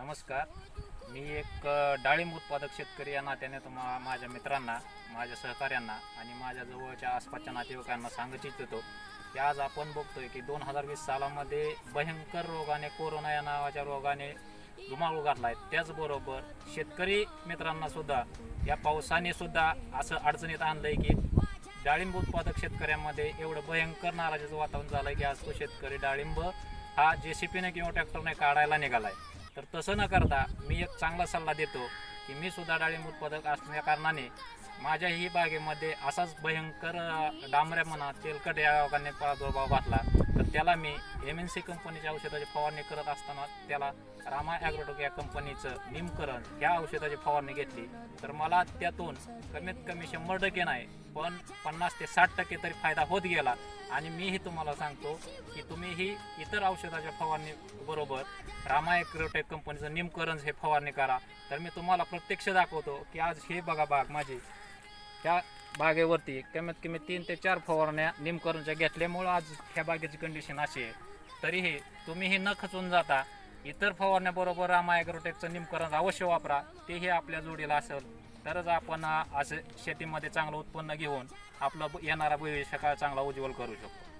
नमस्कार. मी एक डाळिंब उत्पादक शेतकरी या नात्याने तुम्हा माझ्या मित्रांना माझ्या सहकाऱ्यांना आणि माझ्या जवळच्या आसपासच्या नातेवाईकांना सांगत इच्छितो. की आज आपण बघतोय की दोन हजार वीस सालामध्ये भयंकर रोगाने कोरोना या नावाच्या रोगाने धुमाळू घातला आहे त्याचबरोबर शेतकरी मित्रांना सुद्धा या पावसाने सुद्धा असं अडचणीत आणलंय की डाळिंब उत्पादक शेतकऱ्यांमध्ये एवढं भयंकर नाराजीचं वातावरण झालंय की आज तो शेतकरी डाळिंब हा जे सी पीने किंवा ट्रॅक्टरने काढायला निघालाय. तर तसं न करता मी एक चांगला सल्ला देतो की मी सुद्धा डाळिंब उत्पादक असल्या कारणाने माझ्या ही बागेमध्ये असाच भयंकर डांबऱ्या म्हणा तेलकट या रोगाने प्रादुर्भाव घातला तर त्याला मी एम एन सी कंपनीच्या औषधाची फवारणी करत असताना त्याला रामा ॲग्रोटोक या कंपनीचं निमकरण ह्या औषधाची फवारणी घेतली. तर मला त्यातून कमीत कमी शंभर टक्के नाही पण पन्नास ते साठ टक्के तरी फायदा होत गेला. आणि मीही तुम्हाला सांगतो की तुम्हीही इतर औषधाच्या फवारणी बरोबर रामा ॲग्रोटेक कंपनीचं निमकरण हे फवारणी करा. तर मी तुम्हाला प्रत्यक्ष दाखवतो की आज हे बघा बाग माझी. त्या बागेवरती कमीत कमी तीन ते चार फवारण्या निमकरणच्या घेतल्यामुळं आज ह्या बागेची कंडिशन अशी आहे. तरीही तुम्हीही न खचून जाता इतर फवारण्याबरोबर रामा ॲग्रोटेकचं निमकरण अवश्य वापरा. तेही आपल्या जोडीला असेल. तरच आपण असं शेतीमध्ये चांगलं उत्पन्न घेऊन आपलं ब- येणारा भविष्यकाळ चांगला उज्ज्वल करू शकतो.